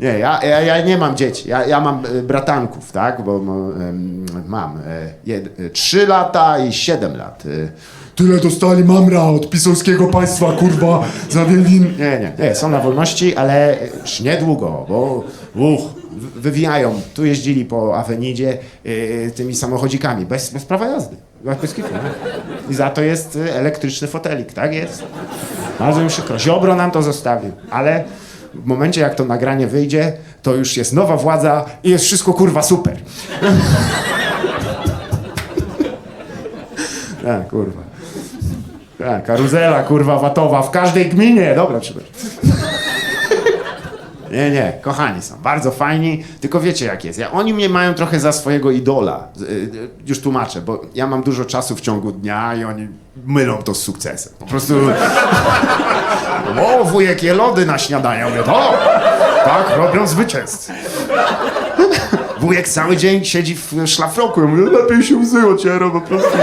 Nie, ja, ja, ja nie mam dzieci. Ja, ja mam e, bratanków, tak? Bo mam e, jed, e, 3 lata i 7 lat. Tyle dostali mamra od pisowskiego państwa, kurwa, za Wielin. Nie, nie, nie, są na wolności, ale już niedługo, bo uch, wy- wywijają. Tu jeździli po Avenidzie e, tymi samochodzikami, bez, bez prawa jazdy. Bez kitu, nie? I za to jest elektryczny fotelik, tak jest? Bardzo mi przykro. Ziobro nam to zostawił, ale w momencie jak to nagranie wyjdzie, to już jest nowa władza i jest wszystko kurwa super. Tak, kurwa. Tak, karuzela kurwa watowa w każdej gminie. Dobra, przepraszam. Nie, nie, kochani są, bardzo fajni, tylko wiecie jak jest. Ja, oni mnie mają trochę za swojego idola. Y, y, Już tłumaczę, bo ja mam dużo czasu w ciągu dnia i oni mylą to z sukcesem. Po prostu. Wujek je lody na śniadanie. Mówię, to tak robią zwycięzcy. Wujek cały dzień siedzi w szlafroku. Ja mówię, lepiej się łzy ociera po prostu.